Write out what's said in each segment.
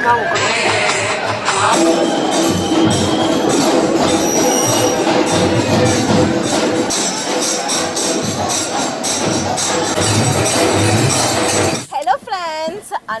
Hello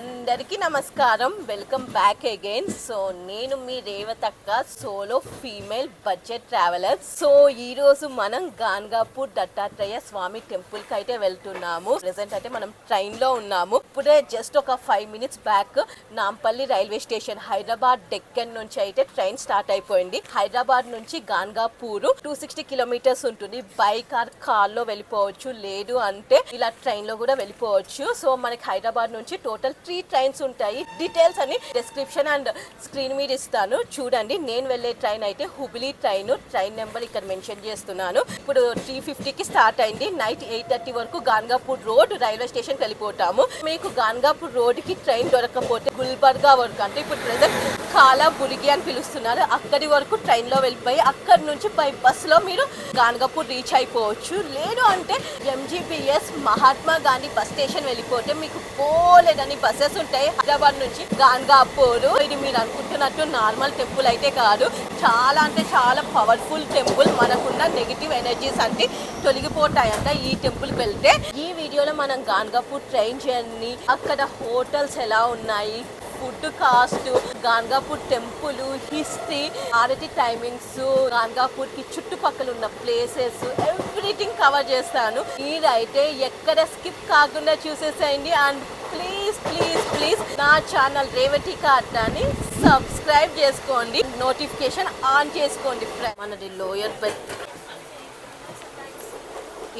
అందరికీ నమస్కారం. Welcome back again so నేను మీ రేవతక్క solo female budget traveller so ఈరోజు మనం గాన్గాపూర్ దత్తాత్రేయ స్వామి టెంపుల్కి అయితే వెళ్తున్నాము. ప్రెసెంట్ అయితే మనం ట్రైన్లో ఉన్నాము. ఇప్పుడే జస్ట్ ఒక five minutes back Nampally railway station Hyderabad Deccan నుంచి అయితే ట్రైన్ స్టార్ట్ అయిపోయింది. హైదరాబాద్ నుంచి గాన్గాపూర్ టూ సిక్స్టీ కిలోమీటర్స్ ఉంటుంది. బైక్ ఆర్ కార్లో వెళ్ళిపోవచ్చు. లేదు అంటే ఇలా ట్రైన్లో కూడా వెళ్ళిపోవచ్చు. సో మనకి హైదరాబాద్ నుంచి టోటల్ త్రీ ట్రైన్స్ ఉంటాయి. డీటెయిల్స్ అని డిస్క్రిప్షన్ అండ్ స్క్రీన్ మీద ఇస్తాను. చూడండి నేను వెళ్ళే ట్రైన్ అయితే హుబ్లీ ట్రైన్ ట్రైన్ నెంబర్ ఇక్కడ మెన్షన్ చేస్తున్నాను. ఇప్పుడు త్రీ ఫిఫ్టీకి స్టార్ట్ అయింది. నైట్ ఎయిట్ థర్టీ వరకు గాన్గాపూర్ రోడ్ రైల్వే స్టేషన్ వెళ్ళిపోతాము. మీకు గాన్గాపూర్ రోడ్కి ట్రైన్ దొరకకపోతే గుల్బర్గా వరకు అంటే ఇప్పుడు ప్రజెంట్ కాలా బులిగి అని పిలుస్తున్నారు. అక్కడి వరకు ట్రైన్లో వెళ్ళిపోయి అక్కడి నుంచి బై బస్సులో మీరు గాన్గాపూర్ రీచ్ అయిపోవచ్చు. లేదు అంటే MGBS Mahatma Gandhi bus station వెళ్ళిపోతే మీకు పోలేదని బస్సెస్ ఉంటాయి. హైదరాబాద్ నుంచి గాన్గాపూర్ ఇది మీరు అనుకుంటున్నట్టు నార్మల్ టెంపుల్ అయితే కాదు. చాలా అంటే చాలా పవర్ఫుల్ టెంపుల్ మనకున్న నెగిటివ్ ఎనర్జీస్ అంటే తొలగిపోతాయంట ఈ టెంపుల్కి వెళ్తే. ఈ వీడియోలో మనం గాన్గాపూర్ ట్రైన్ జర్నీ అక్కడ హోటల్స్ ఎలా ఉన్నాయి food cost Gangapur temple history aarti timings గాన్గాపూర్కి చుట్టుపక్కల ఉన్న ప్లేసెస్ ఎవ్రీథింగ్ కవర్ చేస్తాను. మీరైతే ఎక్కడ స్కిప్ కాకుండా చూసేసేయండి. అండ్ ప్లీజ్ ప్లీజ్ ప్లీజ్ నా ఛానల్ రేవతి కార్డాని సబ్స్క్రైబ్ చేసుకోండి. నోటిఫికేషన్ ఆన్ చేసుకోండి మనది లోయర్ బెట్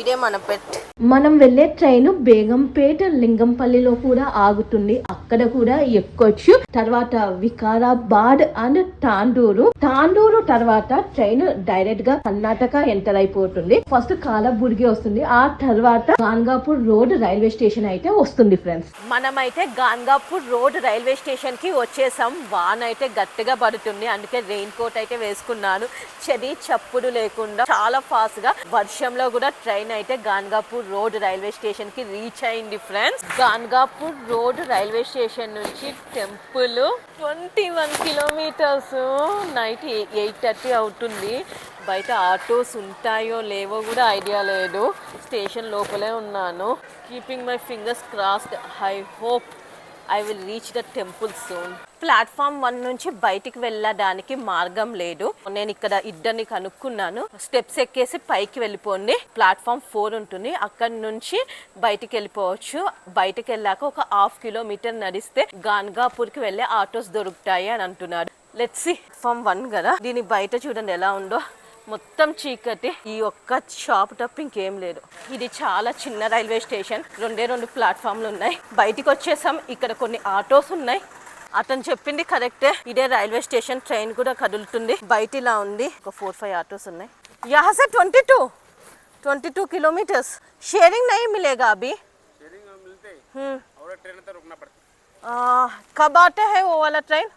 ఇదే మన పెట్. మనం వెళ్ళే ట్రైన్ బేగంపేట లింగంపల్లిలో కూడా ఆగుతుంది. అక్కడ కూడా ఎక్కొచ్చు. తర్వాత వికారాబాద్ అండ్ తాండూరు. తాండూరు తర్వాత ట్రైన్ డైరెక్ట్గా కర్ణాటక ఎంటర్ అయిపోతుంది. ఫస్ట్ కాలబుర్గి వస్తుంది. ఆ తర్వాత గాన్గాపూర్ రోడ్ రైల్వే స్టేషన్ అయితే వస్తుంది ఫ్రెండ్స్. మనమైతే గాన్గాపూర్ రోడ్ రైల్వే స్టేషన్కి వచ్చేసాం. వాన్ అయితే గట్టిగా పడుతుంది. అందుకే రెయిన్ కోట్ అయితే వేసుకున్నాను. చలి చప్పుడు లేకుండా చాలా ఫాస్ట్గా వర్షంలో కూడా ట్రైన్ అయితే గాన్గాపూర్ రోడ్ రైల్వే స్టేషన్కి రీచ్ అయింది friends. Gangapur road railway station నుంచి temple twenty one kilometres. Night eight thirty అవుతుంది. బయట ఆటోస్ ఉంటాయో లేవో కూడా ఐడియా లేదు. స్టేషన్ లోపలే ఉన్నాను. Keeping my fingers crossed. I hope I will reach the temple soon platform one నుంచి బయటికి వెళ్ళడానికి మార్గం లేదు. నేను ఇక్కడ ఇద్దరిని కనుక్కున్నాను. స్టెప్స్ ఎక్కేసి పైకి వెళ్ళిపోండి. ప్లాట్ఫామ్ ఫోర్ ఉంటుంది. అక్కడ నుంచి బయటికి వెళ్ళిపోవచ్చు. బయటికి వెళ్ళాక ఒక హాఫ్ కిలోమీటర్ నడిస్తే గాన్గాపూర్కి వెళ్ళే ఆటోస్ దొరుకుతాయి అని అంటున్నారు లెట్స్ సి ఫామ్ వన్ కదా. దీని బయట చూడండి ఎలా ఉందో. మొత్తం చీకటి ఈ ఒక్క షాప్ తప్ప ఇంకేం లేదు ఇది చాలా చిన్న రైల్వే స్టేషన్ రెండే రెండు ప్లాట్ఫామ్లు ఉన్నాయి బయటికి వచ్చేసాం ఇక్కడ కొన్ని ఆటోస్ ఉన్నాయి అతను చెప్పింది కరెక్టే ఇదే రైల్వే స్టేషన్ ట్రైన్ కూడా కదులుతుంది బయట ఇలా ఉంది ఒక ఫోర్ ఫైవ్ ఆటోస్ ఉన్నాయి यहाँ से twenty two twenty two kilometres sharing नहीं मिलेगा अभी शेयरिंग में मिलते हैं हम्म और ट्रेन तो रुकना पड़ता है आ, कब आता है वो वाला ट्रेन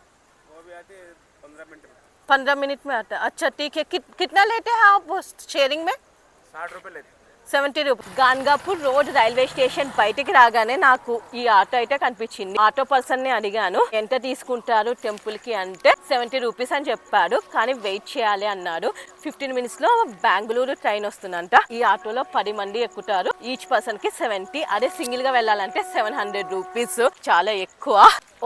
वो भी आती है पंद्रह मिनट में पंद्रह मिनट में आता है। अच्छा ठीक है। कि, कितना लेते हैं आप शेयरिंग में? साठ रुपए लेते हैं। Seventy rupees Gangapur road railway station బయటికి రాగానే నాకు ఈ ఆటో అయితే కనిపించింది. ఆటో పర్సన్ని అడిగాను ఎంత తీసుకుంటారు టెంపుల్కి అంటే సెవెంటీ రూపీస్ అని చెప్పాడు కానీ వెయిట్ చేయాలి అన్నాడు. ఫిఫ్టీన్ మినిట్స్లో బెంగళూరు ట్రైన్ వస్తుందంట. ఈ ఆటోలో పది మంది ఎక్కుతారు. ఈచ్ పర్సన్కి సెవెంటీ అదే సింగిల్గా వెళ్ళాలంటే సెవెన్ హండ్రెడ్ రూపీస్. చాలా ఎక్కువ.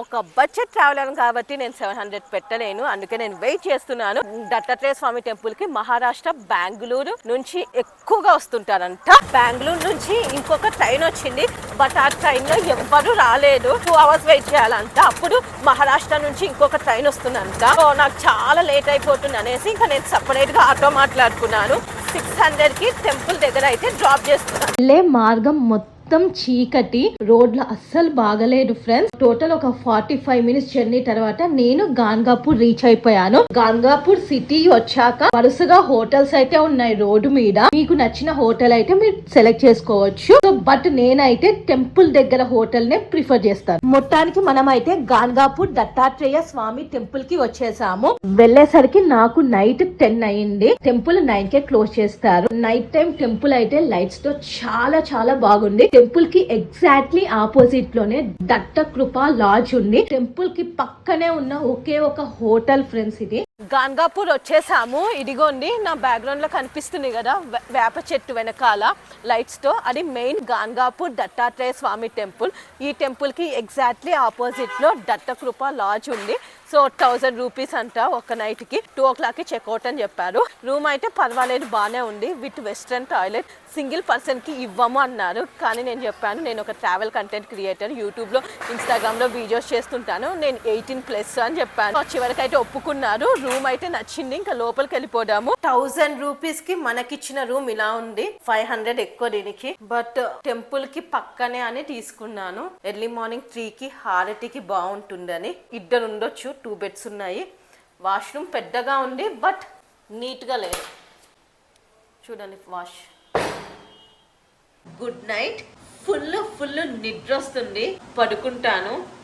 ఒక బడ్జెట్ ట్రావెలర్ కాబట్టి నేను సెవెన్ హండ్రెడ్ పెట్టలేను. అందుకే నేను వెయిట్ చేస్తున్నాను. దత్తాత్రేయ స్వామి టెంపుల్కి మహారాష్ట్ర బెంగళూరు నుంచి ఎక్కువగా వస్తుంటారంట. బెంగళూరు నుంచి ఇంకొక ట్రైన్ వచ్చింది బట్ ఆ ట్రైన్లో ఎవ్వరు రాలేదు. టూ అవర్స్ వెయిట్ చేయాలంట. అప్పుడు మహారాష్ట్ర నుంచి ఇంకొక ట్రైన్ వస్తుందంట. సో నాకు చాలా లేట్ అయిపోతుంది అనేసి ఇంకా నేను సపరేట్గా ఆటో మాట్లాడుకున్నాను. సిక్స్ హండ్రెడ్కి టెంపుల్ దగ్గర అయితే డ్రాప్ చేస్తున్నాను మార్గం మొత్తం మొత్తం చీకటి. రోడ్లు అస్సలు బాగలేదు ఫ్రెండ్స్. టోటల్ ఒక ఫార్టీ ఫైవ్ మినిట్స్ జర్నీ తర్వాత నేను గాన్గాపూర్ రీచ్ అయిపోయాను. గాన్గాపూర్ సిటీ వచ్చాక వరుసగా హోటల్స్ అయితే ఉన్నాయి రోడ్డు మీద. మీకు నచ్చిన హోటల్ అయితే మీరు సెలెక్ట్ చేసుకోవచ్చు. సో బట్ నేనైతే టెంపుల్ దగ్గర హోటల్ నే ప్రిఫర్ చేస్తాను. మొత్తానికి మనం అయితే గాన్గాపూర్ దత్తాత్రేయ స్వామి టెంపుల్కి వచ్చేసాము. వెళ్ళేసరికి నాకు నైట్ టెన్ అయింది. టెంపుల్ నైన్ కే క్లోజ్ చేస్తారు. నైట్ టైం టెంపుల్ అయితే లైట్స్తో చాలా చాలా బాగుంది. టెంపుల్కి ఎగ్జాక్ట్లీ ఆపోజిట్లోనే దత్త కృప లాడ్జ్ ఉంది. టెంపుల్కి పక్కనే ఉన్న ఒకే ఒక హోటల్ ఫ్రెండ్స్ ఇది. గాన్గాపూర్ వచ్చేసాము. ఇదిగోండి నా బ్యాక్గ్రౌండ్లో కనిపిస్తుంది కదా వేప చెట్టు వెనకాల లైట్స్తో. అది మెయిన్ గాన్గాపూర్ దత్తాత్రేయ స్వామి టెంపుల్ ఈ టెంపుల్కి ఎగ్జాక్ట్లీ ఆపోజిట్లో దత్త కృప లాడ్జ్ ఉంది. సో థౌజండ్ రూపీస్ అంట ఒక నైట్కి. టూ ఓ క్లాక్కి చెక్అవుట్ అని చెప్పారు. రూమ్ అయితే పర్వాలేదు బాగానే ఉంది. విత్ వెస్ట్రన్ టాయిలెట్ సింగిల్ పర్సన్కి ఇవ్వము అన్నారు. కానీ నేను చెప్పాను నేను ఒక ట్రావెల్ కంటెంట్ క్రియేటర్ యూట్యూబ్లో ఇన్స్టాగ్రామ్లో వీడియోస్ చేస్తుంటాను. నేను ఎయిటీన్ ప్లస్ అని చెప్పాను. చివరికైతే ఒప్పుకున్నారు. రూమ్ అయితే నచ్చింది. ఇంకా లోపలికి వెళ్ళిపోదాము. థౌసండ్ రూపీస్కి మనకిచ్చిన రూమ్ ఇలా ఉంది. ఫైవ్ హండ్రెడ్ ఎక్కువ దీనికి. బట్ టెంపుల్కి పక్కనే అని తీసుకున్నాను. ఎర్లీ మార్నింగ్ త్రీ కి హారతికి బాగుంటుందని. ఇద్దరు ఉండొచ్చు టూ బెడ్స్ ఉన్నాయి. వాష్రూమ్ పెద్దగా ఉంది బట్ నీట్గా లేదు. చూడండి wash. Good night. Full full నిద్ర వస్తుంది. పడుకుంటాను.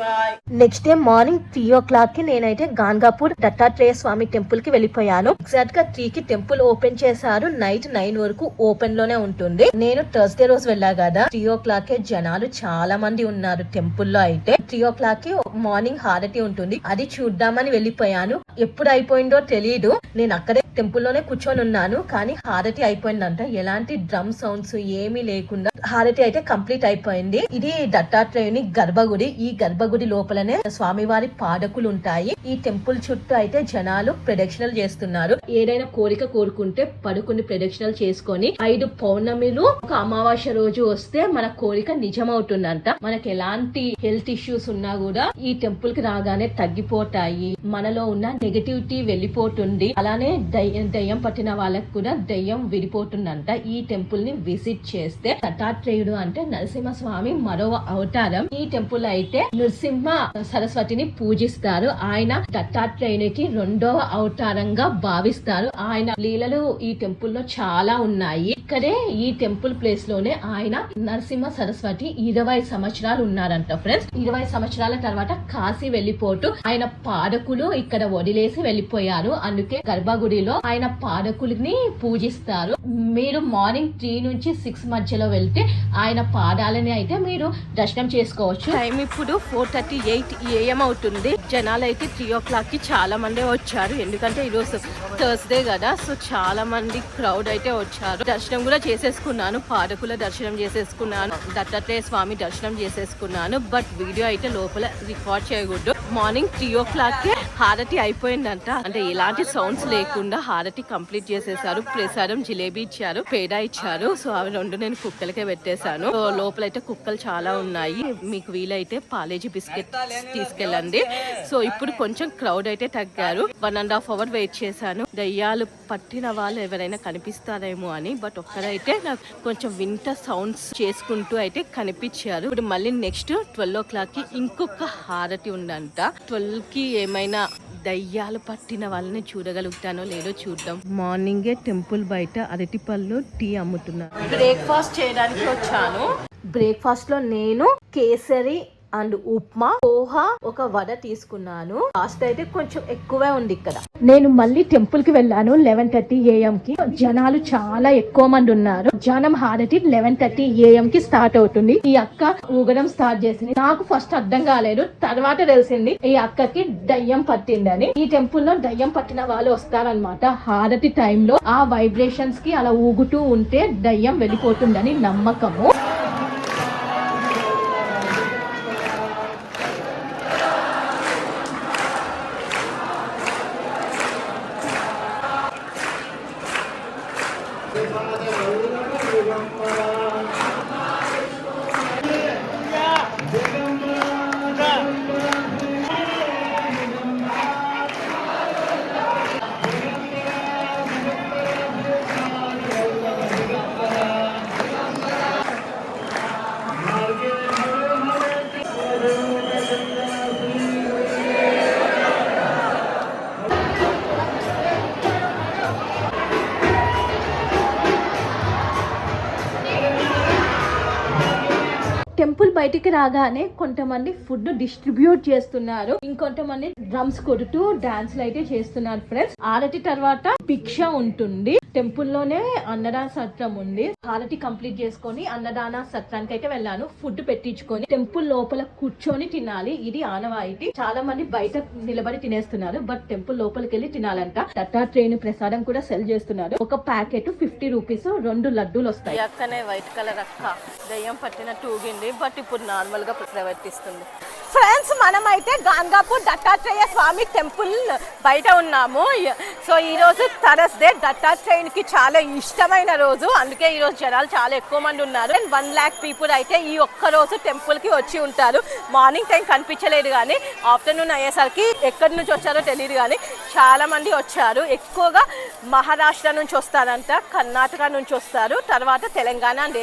Bye. Next day morning three ఓ క్లాక్కి నేనైతే గాన్గాపూర్ దత్తాత్రేయ స్వామి టెంపుల్కి వెళ్ళిపోయాను. ఎగ్జాక్ట్గా త్రీ కి టెంపుల్ ఓపెన్ చేశారు. నైట్ నైన్ వరకు ఓపెన్లోనే ఉంటుంది. నేను థర్స్డే రోజు వెళ్ళా కదా. త్రీ ఓ క్లాక్కి జనాలు చాలా మంది ఉన్నారు టెంపుల్లో అయితే. త్రీ ఓ క్లాక్కి మార్నింగ్ హారతి ఉంటుంది. అది చూద్దామని వెళ్ళిపోయాను. ఎప్పుడు అయిపోయిందో తెలియదు నేను అక్కడే టెంపుల్లోనే కూర్చొని ఉన్నాను. కానీ హారతి అయిపోయిందంట. ఎలాంటి డ్రమ్ సౌండ్స్ ఏమీ లేకుండా హారతి అయితే కంప్లీట్ అయిపోయింది. ఇది దత్తాత్రేయుని గర్భగుడి. ఈ గర్భగుడి లోపలనే స్వామివారి పాదకులు ఉంటాయి ఈ టెంపుల్ చుట్టూ అయితే జనాలు ప్రదక్షిణలు చేస్తున్నారు. ఏదైనా కోరిక కోరుకుంటే పడుకుని ప్రదక్షిణలు చేసుకొని ఐదు పౌర్ణమిలు ఒక అమావాస్య రోజు వస్తే మన కోరిక నిజమవుతుందంట. మనకి ఎలాంటి హెల్త్ ఇష్యూస్ ఉన్నా కూడా ఈ టెంపుల్కి రాగానే తగ్గిపోతాయి. మనలో ఉన్న నెగటివిటీ వెళ్ళిపోతుంది. అలానే దయ్యం దయ్యం పట్టిన వాళ్ళకి కూడా దయ్యం విడిపోతుందంట. ఈ టెంపుల్ని విజిట్ చేస్తే దత్తాత్రేయుడు అంటే నరసింహ స్వామి మరో అవతారం. ఈ టెంపుల్ అయితే నృసింహ సరస్వతిని పూజిస్తారు. ఆయన దత్తాత్రేయునికి రెండవ అవతారంగా భావిస్తారు. ఆయన లీలలు ఈ టెంపుల్లో చాలా ఉన్నాయి. ఇక్కడే ఈ టెంపుల్ ప్లేస్లోనే ఆయన నరసింహ సరస్వతి ఇరవై సంవత్సరాలు ఉన్నారంట ఫ్రెండ్స్. ఇరవై సంవత్సరాల తర్వాత కాశీ వెళ్ళిపోతూ ఆయన పాదకులు ఇక్కడ వదిలేసి వెళ్ళిపోయారు అందుకే గర్భగుడిలో ఆయన పాదకుల్ని పూజిస్తారు. మీరు మార్నింగ్ త్రీ నుంచి సిక్స్ మధ్యలో వెళ్తే ఆయన పాదాలని అయితే మీరు దర్శనం చేసుకోవచ్చు. టైం ఇప్పుడు ఫోర్ థర్టీ ఎయిట్ ఏఎం అవుతుంది. జనాలు అయితే త్రీ ఓ క్లాక్కి చాలా మంది వచ్చారు. ఎందుకంటే ఈరోజు థర్స్డే కదా సో చాలా మంది క్రౌడ్ అయితే వచ్చారు. దర్శనం కూడా చేసేసుకున్నాను. పాదకుల దర్శనం చేసేసుకున్నాను. దత్తాత్రేయ స్వామి దర్శనం చేసేసుకున్నాను. బట్ వీడియో అయితే లోపల రికార్డ్ చేయకూడదు. మార్నింగ్ త్రీ ఓ క్లాక్ కే హారతి అయిపోయిందంట. అంటే ఎలాంటి సౌండ్స్ లేకుండా హారతి కంప్లీట్ చేసేసారు. ప్రసాదం జిలేబీ ఇచ్చారు పేడ ఇచ్చారు. సో అవి రెండు నేను కుక్కలకే పెట్టేశాను. లోపల అయితే కుక్కలు చాలా ఉన్నాయి. మీకు వీలైతే పాలేజీ బిస్కెట్ తీసుకెళ్ళండి. సో ఇప్పుడు కొంచెం క్రౌడ్ అయితే తగ్గారు. One and half hour wait చేశాను. దయ్యాలు పట్టిన వాళ్ళు ఎవరైనా కనిపిస్తారేమో అని బట్ ఒక్కరైతే నాకు కొంచెం వింత సౌండ్స్ చేసుకుంటూ అయితే కనిపించారు. ఇప్పుడు మళ్ళీ నెక్స్ట్ ట్వెల్వ్ ఓ క్లాక్కి ఇంకొక హారతి ఉందంట. ట్వెల్వ్కి ఏమైనా దయ్యాలు పట్టిన వాళ్ళని చూడగలుగుతానో లేదో చూద్దాం. మార్నింగే టెంపుల్ బయట అరటి పళ్ళు టీ అమ్ముతున్నారు బ్రేక్ఫాస్ట్ చేయడానికి వచ్చాను. బ్రేక్ఫాస్ట్లో నేను కేసరి అండ్ ఉప్మా పోహా ఒక వడ తీసుకున్నాను. కాస్ట్ అయితే కొంచెం ఎక్కువే ఉంది ఇక్కడ. నేను మళ్ళీ టెంపుల్కి వెళ్ళాను లెవెన్ థర్టీ ఏఎం కి. జనాలు చాలా ఎక్కువ మంది ఉన్నారు. జనం హారతి లెవెన్ థర్టీ ఏఎం కి స్టార్ట్ అవుతుంది. ఈ అక్క ఊగడం స్టార్ట్ చేసింది. నాకు ఫస్ట్ అర్థం కాలేదు తర్వాత తెలిసింది. ఈ అక్కకి దయ్యం పట్టిందని. ఈ టెంపుల్లో దయ్యం పట్టిన వాళ్ళు వస్తారనమాట హారతి టైంలో ఆ వైబ్రేషన్స్కి అలా ఊగుతూ ఉంటే దయ్యం వెళ్ళిపోతుందని నమ్మకము. బయటికి రాగానే కొంతమంది ఫుడ్ డిస్ట్రిబ్యూట్ చేస్తున్నారు. ఇంకొంతమంది డ్రమ్స్ కొడుతూ డాన్స్లు అయితే చేస్తున్నారు ఫ్రెండ్స్ ఆరతి తర్వాత భిక్ష ఉంటుంది. టెంపుల్లోనే అన్నదాన సత్రం ఉంది. హారతి కంప్లీట్ చేసుకొని అన్నదాన సత్రానికి అయితే వెళ్ళాను. ఫుడ్ పెట్టించుకొని టెంపుల్ లోపల కూర్చొని తినాలి. ఇది ఆనవాయితీ. చాలా మంది బయట నిలబడి తినేస్తున్నారు బట్ టెంపుల్ లోపలికి వెళ్ళి తినాలంట. దత్తాత్రేయుని ప్రసాదం కూడా సెల్ చేస్తున్నారు. ఒక ప్యాకెట్ ఫిఫ్టీ రూపీస్ రెండు లడ్డూలు వస్తాయి. అక్కనే వైట్ కలర్ అక్క. దయ్యం పట్టిన టూగింది బట్ ఇప్పుడు నార్మల్గా ప్రవర్తిస్తుంది. ఫ్రెండ్స్ మనమైతే గాన్గాపూర్ దత్తాత్రేయ స్వామి టెంపుల్ బయట ఉన్నాము. సో ఈ రోజు థర్స్డే. దత్తాత్రేయునికి చాలా ఇష్టమైన రోజు. అందుకే ఈరోజు జనాలు చాలా ఎక్కువ మంది ఉన్నారు. అండ్ వన్ ల్యాక్ పీపుల్ అయితే ఈ ఒక్క రోజు టెంపుల్కి వచ్చి ఉంటారు. మార్నింగ్ టైం కనిపించలేదు కానీ ఆఫ్టర్నూన్ అయ్యేసరికి ఎక్కడి నుంచి వచ్చారో తెలియదు కానీ చాలామంది వచ్చారు. ఎక్కువగా మహారాష్ట్ర నుంచి వస్తారంట కర్ణాటక నుంచి వస్తారు. తర్వాత తెలంగాణ అండ్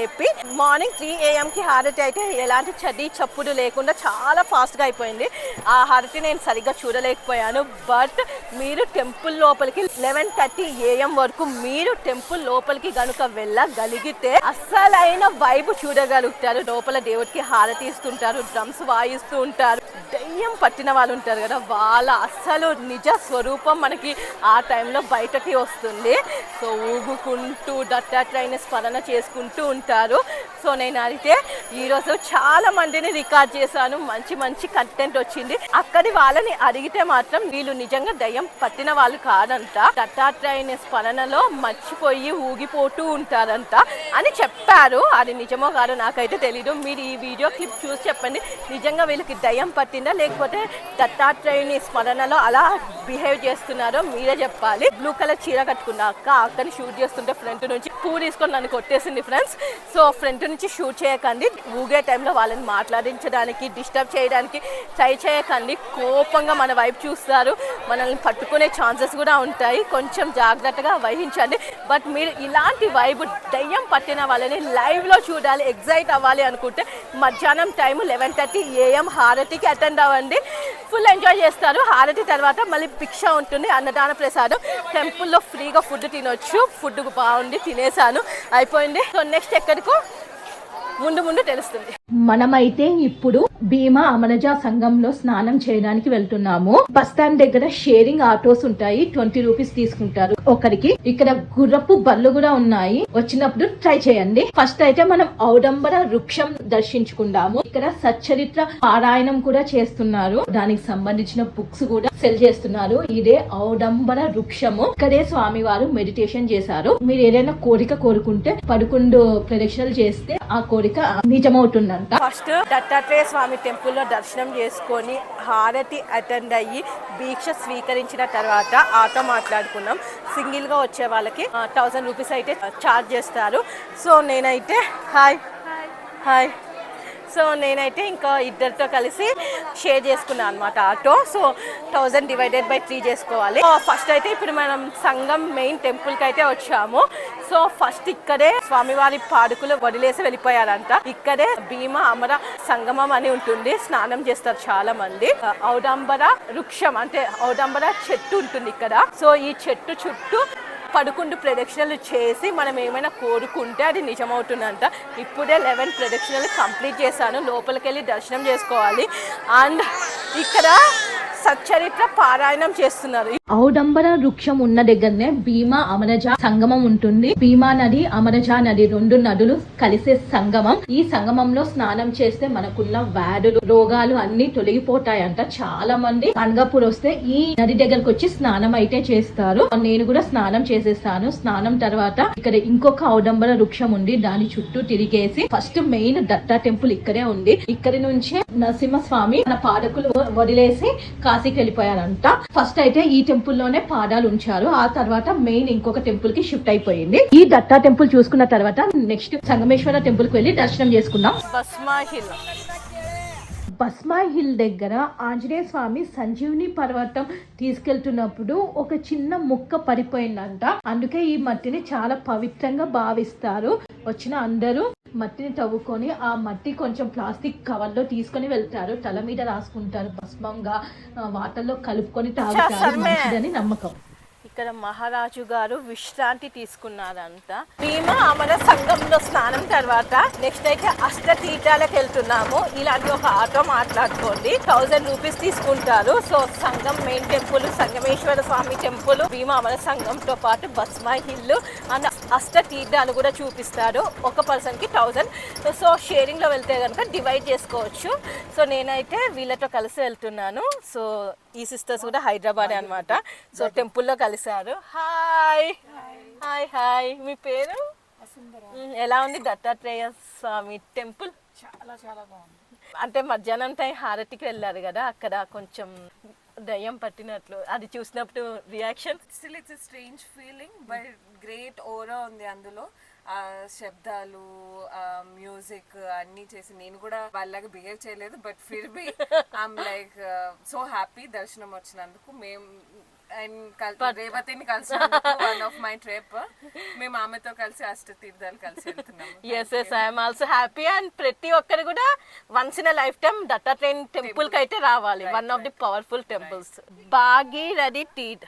మార్నింగ్ త్రీ కి హారతి అయితే ఎలాంటి చడి చప్పుడు లేకుండా చాలా ఫాస్ట్గా అయిపోయింది. ఆ హారతి నేను సరిగ్గా చూడలేకపోయాను. బట్ మీరు టెంపుల్ లోపలికి లెవెన్ థర్టీ ఏఎం వరకు మీరు టెంపుల్ లోపలికి కనుక వెళ్ళగలిగితే అస్సలైన వైబ్ చూడగలుగుతారు. లోపల దేవుడికి హారతి ఇస్తుంటారు డ్రమ్స్ వాయిస్తూ ఉంటారు. దయ్యం పట్టిన వాళ్ళు ఉంటారు కదా వాళ్ళ అస్సలు నిజ స్వరూపం మనకి ఆ టైంలో బయటకి వస్తుంది. సో ఊగుకుంటూ దత్తాత్రేయుని స్మరణ చేసుకుంటూ ఉంటారు. సో నేను అయితే ఈరోజు చాలా మందిని రికార్డ్ చేశాను. మంచి మంచి మంచి కంటెంట్ వచ్చింది. అక్కడి వాళ్ళని అడిగితే మాత్రం వీళ్ళు నిజంగా దయ్యం పట్టిన వాళ్ళు కాదంట. దత్తాత్రేయుని స్మరణలో మర్చిపోయి ఊగిపోతూ ఉంటారంట అని చెప్పారు. అది నిజమో కాదో నాకైతే తెలీదు. మీరు ఈ వీడియో క్లిప్ చూసి చెప్పండి. నిజంగా వీళ్ళకి దయ్యం పట్టిందా? లేకపోతే దత్తాత్రేయుని స్మరణలో అలా బిహేవ్ చేస్తున్నారో మీరే చెప్పాలి. బ్లూ కలర్ చీర కట్టుకున్న అక్క అక్కని షూట్ చేస్తుంటే ఫ్రంట్ నుంచి పూ తీసుకొని నన్ను కొట్టేసింది ఫ్రెండ్స్ సో ఫ్రంట్ నుంచి షూట్ చేయకండి. ఊగే టైంలో వాళ్ళని మాట్లాడించడానికి డిస్టర్బ్ చేయడానికి ట్రై చేయకండి. కోపంగా మన వైపు చూస్తారు. మనల్ని పట్టుకునే ఛాన్సెస్ కూడా ఉంటాయి. కొంచెం జాగ్రత్తగా వహించండి. బట్ మీరు ఇలాంటి వైబ్ దయ్యం పట్టిన వాళ్ళని లైవ్లో చూడాలి ఎగ్జైట్ అవ్వాలి అనుకుంటే మధ్యాహ్నం టైం లెవెన్ థర్టీ ఏఎం హారతికి అటెండ్ అవ్వండి. ఫుల్ ఎంజాయ్ చేస్తారు. హారతి తర్వాత మళ్ళీ భిక్ష ఉంటుంది అన్నదాన ప్రసాదం. టెంపుల్లో ఫ్రీగా ఫుడ్ తినొచ్చు. ఫుడ్ బాగుంది తినేసాను. అయిపోయింది. సో నెక్స్ట్ ఎక్కడికో? ముందు ముందు తెలుస్తుంది. మనమైతే ఇప్పుడు భీమా అమరజ సంఘంలో స్నానం చేయడానికి వెళ్తున్నాము. బస్ స్టాండ్ దగ్గర షేరింగ్ ఆటోస్ ఉంటాయి. ట్వంటీ రూపీస్ తీసుకుంటారు. ఒకరికి ఇక్కడ గుర్రపు బళ్ళు కూడా ఉన్నాయి. వచ్చినప్పుడు ట్రై చేయండి. ఫస్ట్ అయితే మనం ఔడంబర వృక్షం దర్శించుకుందాము. ఇక్కడ సచ్చరిత్ర పారాయణం కూడా చేస్తున్నారు. దానికి సంబంధించిన బుక్స్ కూడా సెల్ చేస్తున్నారు. ఇదే ఔడంబర వృక్షము. ఇక్కడే స్వామి వారు మెడిటేషన్ చేశారు. మీరు ఏదైనా కోరిక కోరుకుంటే పదకొండు ప్రదక్షిణలు చేస్తే ఆ కోరిక నిజమవుతుందంట ఫస్ట్ దత్తాత్రేయ స్వామి టెంపుల్లో దర్శనం చేసుకొని హారతి అటెండ్ అయ్యి దీక్ష స్వీకరించిన తర్వాత ఆటో మాట్లాడుకున్నాం. సింగిల్గా వచ్చే వాళ్ళకి థౌసండ్ రూపీస్ అయితే చార్జ్ చేస్తారు. సో నేనైతే హాయ్. హాయ్. సో నేనైతే ఇంకా ఇద్దరితో కలిసి షేర్ చేసుకున్నాను అనమాట auto. So thousand divided by three చేసుకోవాలి. ఫస్ట్ అయితే ఇప్పుడు మనం సంఘం మెయిన్ టెంపుల్కి అయితే వచ్చాము. సో ఫస్ట్ ఇక్కడే స్వామివారి పాడుకులు వదిలేసి వెళ్ళిపోయారంట. ఇక్కడే భీమ అమర సంగమం అని ఉంటుంది. స్నానం చేస్తారు చాలా మంది ఔడంబర వృక్షం అంటే ఔడంబర చెట్టు ఉంటుంది ఇక్కడ. సో ఈ చెట్టు చుట్టూ పదకొండు ప్రదక్షిణలు చేసి మనం ఏమైనా కోరుకుంటే అది నిజమవుతుందంట. ఇప్పుడే లెవెన్ ప్రదక్షిణలు కంప్లీట్ చేశాను. లోపలికి వెళ్ళి దర్శనం చేసుకోవాలి. అండ్ ఇక్కడ సచ్చరిత్ర పారాయణం చేస్తున్నారు. ఔడంబర వృక్షం ఉన్న దగ్గరనే భీమా అమరజ సంగమం ఉంటుంది. భీమా నది అమరజ నది రెండు నదులు కలిసే సంగమం. ఈ సంగమంలో స్నానం చేస్తే మనకున్న వ్యాధులు రోగాలు అన్ని తొలగిపోతాయంట చాలా మంది అనగాపూర్ వస్తే ఈ నది దగ్గరకు వచ్చి స్నానం అయితే చేస్తారు. నేను కూడా స్నానం చేసేస్తాను. స్నానం తర్వాత ఇక్కడ ఇంకొక ఔడంబర వృక్షం ఉంది. దాని చుట్టూ తిరిగేసి ఫస్ట్ మెయిన్ దత్తా టెంపుల్ ఇక్కడే ఉంది. ఇక్కడి నుంచే నరసింహస్వామి మన పాదకులు వదిలేసి కాశీకి వెళ్ళిపోయారంట ఫస్ట్ అయితే ఈ టెంపుల్లోనే పాదాలు ఉంచారు. ఆ తర్వాత మెయిన్ ఇంకొక టెంపుల్కి షిఫ్ట్ అయిపోయింది. ఈ దత్తా టెంపుల్ చూసుకున్న తర్వాత నెక్స్ట్ సంగమేశ్వర టెంపుల్కి వెళ్ళి దర్శనం చేసుకున్నాం బస్మా హిల్ బస్మా హిల్ దగ్గర ఆంజనేయ స్వామి సంజీవుని పర్వతం తీసుకెళ్తున్నప్పుడు ఒక చిన్న ముక్క పడిపోయిందంట. అందుకే ఈ మట్టిని చాలా పవిత్రంగా భావిస్తారు. వచ్చిన అందరూ మట్టిని తవ్వుకొని ఆ మట్టి కొంచెం ప్లాస్టిక్ కవర్లో తీసుకొని వెళ్తారు. తల మీద రాసుకుంటారు భస్మంగా వాటర్లో కలుపుకొని తాగుతారు. మంచిదని నమ్మకం. ఇక్కడ మహారాజు గారు విశ్రాంతి తీసుకున్నారంట. భీమా అమర సంఘంలో స్నానం తర్వాత నెక్స్ట్ అయితే అష్ట తీర్థాలకు వెళ్తున్నాము. ఇలాంటి ఒక ఆటో మాట్లాడుకోండి. థౌజండ్ రూపీస్ తీసుకుంటారు. So Sangam main temple Sangameshwara Swami temple Bhima Amara సంఘంతో పాటు బస్మాయి హిల్ అండ్ అష్ట తీర్థాలు కూడా చూపిస్తారు. ఒక పర్సన్కి థౌజండ్ సో షేరింగ్లో వెళ్తే కనుక డివైడ్ చేసుకోవచ్చు. సో నేనైతే వీళ్ళతో కలిసి వెళ్తున్నాను. సో ఈ సిస్టర్స్ కూడా హైదరాబాద్ అన్నమాట. సో టెంపుల్లో కలిశారు. హాయ్ హాయ్ హాయ్ మీ పేరు? ఎలా ఉంది దత్తాత్రేయ స్వామి టెంపుల్? చాలా చాలా బాగుంది. అంటే మధ్యాహ్నం టైం హారతికి వెళ్ళారు కదా అక్కడ కొంచెం దయ్యం పట్టినట్లు. అది చూసినప్పుడు reaction still it's strange feeling but great aura ఉంది అందులో. ఆ శబ్దాలు ఆ మ్యూజిక్ అన్ని చేసి నేను కూడా వాళ్ళగా బిహేవ్ చేయలేదు బట్ ఫిర్ బి ఐమ్ లైక్ సో హ్యాపీ దర్శనం వచ్చినందుకు. మేము అండ్ రేవతిని కలిసినందుకు వన్ ఆఫ్ మై ట్రిప్ మేము ఆమెతో కలిసి అష్ట తీర్థాలు కలిసి వెళ్తున్నాము. Yes yes I'm also happy and ప్రతి ఒక్కరు కూడా once in life time Dattatreya టెంపుల్కి అయితే రావాలి. One of the powerful temples Bhagirathi టీడ్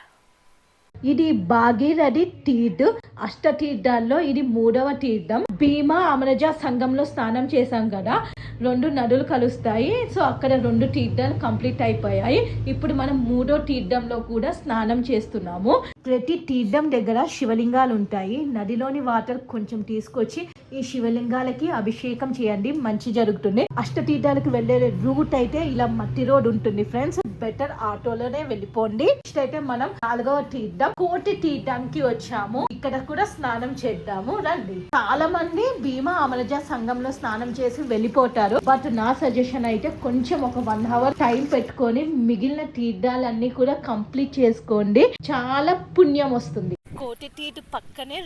ఇది భాగీరథి తీర్థ్ అష్ట తీర్థాల్లో ఇది మూడవ తీర్థం. భీమా అమరజ సంఘంలో స్నానం చేశాం కదా. రెండు నదులు కలుస్తాయి. సో అక్కడ రెండు తీర్థాలు కంప్లీట్ అయిపోయాయి. ఇప్పుడు మనం మూడో తీర్థంలో కూడా స్నానం చేస్తున్నాము. ప్రతి తీర్థం దగ్గర శివలింగాలు ఉంటాయి నదిలోని వాటర్ కొంచెం తీసుకొచ్చి ఈ శివలింగాలకి అభిషేకం చేయండి. మంచి జరుగుతుంది. అష్ట తీర్థాలకు వెళ్ళే రూట్ అయితే ఇలా మట్టి రోడ్ ఉంటుంది ఫ్రెండ్స్. బెటర్ ఆటోలోనే వెళ్ళిపోండి. నెక్స్ట్ అయితే మనం నాలుగవ తీర్థం కోటి తీర్థంకి వచ్చాము. ఇక్కడ కూడా స్నానం చేద్దాము. రండి. చాలా మంది భీమా అమరజ సంఘంలో స్నానం చేసి వెళ్ళిపోతారు. బట్ నా సజెషన్ అయితే కొంచెం ఒక వన్ అవర్ టైం పెట్టుకొని మిగిలిన తీర్థాలన్నీ కూడా కంప్లీట్ చేసుకోండి. చాలా పుణ్యం వస్తుంది. కోటి తీర్థ పక్కనే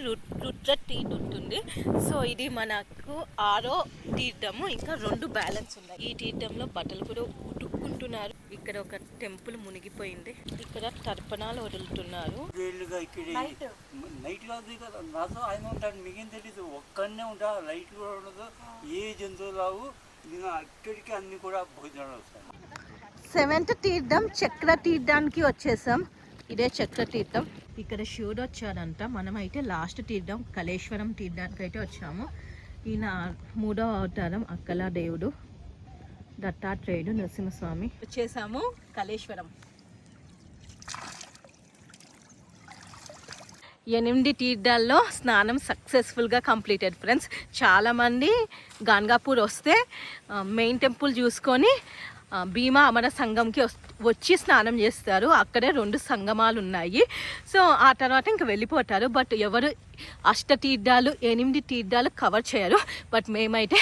రుద్ర తీర్థ ఉంటుంది. సో ఇది మనకు ఆరో తీర్థము ఇంకా రెండు బ్యాలెన్స్ ఉన్నాయి. ఈ తీర్థంలో బట్టలు కూడా ఉతుక్కుంటున్నారు ఇక్కడ ఒక టెంపుల్ మునిగిపోయింది. ఇక్కడ తర్పణాలు వదులుతున్నారు. నైట్ కాదు కదా నాతో ఆయన ఉంటాడు మీకేం తెలీదు. ఒక్కడనే ఉంటా లైట్ కూడా ఉండదు. ఏ జంతువు రావు. నేను అక్కడికి అన్ని కూడా భోజనాలు వస్తాయి. సెవెంత్ తీర్థం చక్ర తీర్థానికి వచ్చేసాం. ఇదే చక్ర తీర్థం ఇక్కడ శివుడు వచ్చాడంట మనం అయితే లాస్ట్ తీర్థం కలేశ్వరం తీర్థానికి అయితే వచ్చాము. ఈయన మూడవ అవతారం అక్కల దేవుడు దత్తాత్రేయుడు నరసింహస్వామి. వచ్చేసాము. కలేశ్వరం ఎనిమిది తీర్థాల్లో స్నానం సక్సెస్ఫుల్గా కంప్లీటెడ్ ఫ్రెండ్స్. చాలామంది గాన్గాపూర్ వస్తే మెయిన్ టెంపుల్ చూసుకొని భీమా అమర సంఘంకి వచ్చి స్నానం చేస్తారు. అక్కడే రెండు సంగమాలు ఉన్నాయి సో ఆ తర్వాత ఇంక వెళ్ళిపోతారు. బట్ ఎవరు అష్ట తీర్థాలు ఎనిమిది తీర్థాలు కవర్ చేయరు. బట్ మేమైతే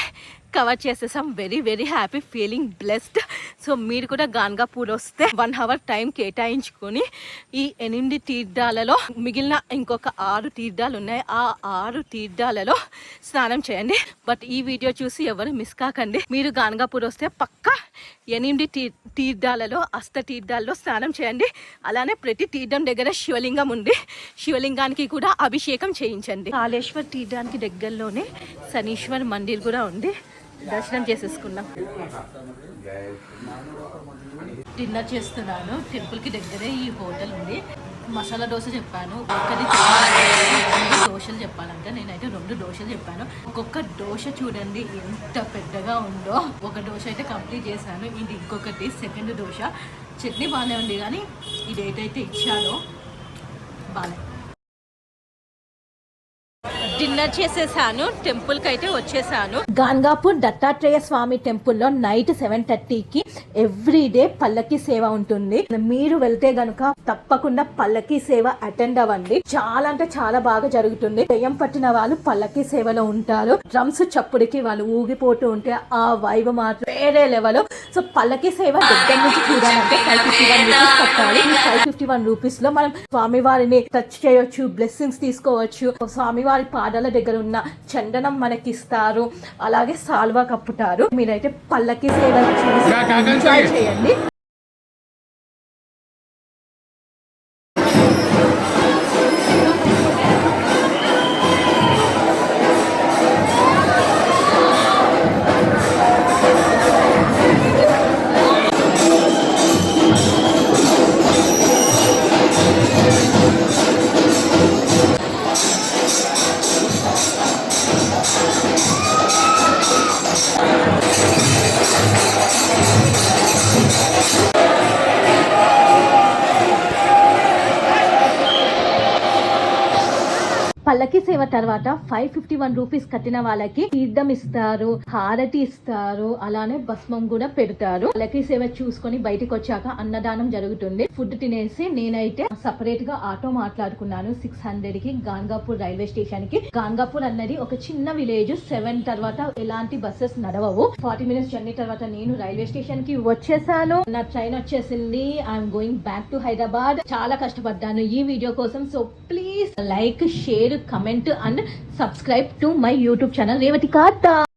కవర్ చేసేసాం. Very very happy feeling blessed so మీరు కూడా గాన్గాపూర్ వస్తే వన్ అవర్ టైం కేటాయించుకొని ఈ ఎనిమిది తీర్థాలలో మిగిలిన ఇంకొక ఆరు తీర్థాలు ఉన్నాయి. ఆ ఆరు తీర్థాలలో స్నానం చేయండి. బట్ ఈ వీడియో చూసి ఎవరు మిస్ కాకండి. మీరు గాన్గాపూర్ వస్తే పక్కా ఎనిమిది తీ తీర్థాలలో అష్ట తీర్థాల్లో స్నానం చేయండి. అలానే ప్రతి తీర్థం దగ్గర శివలింగం ఉంది. శివలింగానికి కూడా అభిషేకం చేయించండి. కాళేశ్వర్ తీర్థానికి దగ్గరలోనే శనీశ్వర్ మందిర్ కూడా ఉంది. దర్శనం చేసేసుకున్నాం డిన్నర్ చేస్తున్నాను. టెంపుల్కి దగ్గరే ఈ హోటల్ ఉంది. మసాలా దోశ చెప్పాను. ఒక్కటి రెండు దోశలు చెప్పాలంటే నేనైతే రెండు దోశలు చెప్పాను. ఒక్కొక్క దోశ చూడండి ఎంత పెద్దగా ఉందో. ఒక దోశ అయితే కంప్లీట్ చేశాను. ఇది ఇంకొకటి సెకండ్ దోశ. చట్నీ బాగానే ఉంది కానీ ఇది ఏదైతే ఇచ్చానో. బాగాలే డిన్నర్ చేసేసాను టెంపుల్కి అయితే వచ్చేసాను. గాన్గాపూర్ దత్తాత్రేయ స్వామి టెంపుల్లో నైట్ సెవెన్ థర్టీకి ఎవ్రీ డే పల్లకి సేవ ఉంటుంది. మీరు వెళ్తే గనుక తప్పకుండా పల్లకి సేవ అటెండ్ అవ్వండి. చాలా అంటే చాలా బాగా జరుగుతుంది. దెయ్యం పట్టిన వాళ్ళు పల్లకి సేవలో ఉంటారు. డ్రమ్స్ చప్పుడికి వాళ్ళు ఊగిపోతూ ఉంటే ఆ వైబ్ మాత్రం వేరే లెవెల్ సో పల్లకి సేవ దగ్గర నుంచి చూడాలంటే ఫైవ్ ఫిఫ్టీ వన్ రూపీస్ కట్టాలి. ఫైవ్ ఫిఫ్టీ వన్ రూపీస్లో మనం స్వామివారిని టచ్ చేయొచ్చు బ్లెస్సింగ్స్ తీసుకోవచ్చు. స్వామివారి పాదాల దగ్గర ఉన్న చందనం మనకి ఇస్తారు అలాగే సాల్వా కప్పుతారు. మీరైతే పల్లకి సేవ చూసి ఎంజాయ్ చేయండి. పల్లకి సేవ తర్వాత ఫైవ్ ఫిఫ్టీ వన్ రూపీస్ కట్టిన వాళ్ళకి తీర్థం ఇస్తారు హారతి ఇస్తారు అలానే భస్మం కూడా పెడతారు. పల్లకి సేవ చూసుకొని బయటకు వచ్చాక అన్నదానం జరుగుతుంది. ఫుడ్ తినేసి నేనైతే సపరేట్గా ఆటో మాట్లాడుకున్నాను. సిక్స్ హండ్రెడ్కి గాన్గాపూర్ రైల్వే స్టేషన్కి. గాన్గాపూర్ అన్నది ఒక చిన్న విలేజ్ సెవెన్ తర్వాత ఎలాంటి బస్సెస్ నడవవు. ఫార్టీ మినిట్స్ జర్నీ తర్వాత నేను రైల్వే స్టేషన్కి వచ్చేసాను. నా ట్రైన్ వచ్చేసింది. I'm going back to Hyderabad చాలా కష్టపడ్డాను. ఈ వీడియో కోసం so please like share comment and subscribe to my YouTube channel Revathi Kata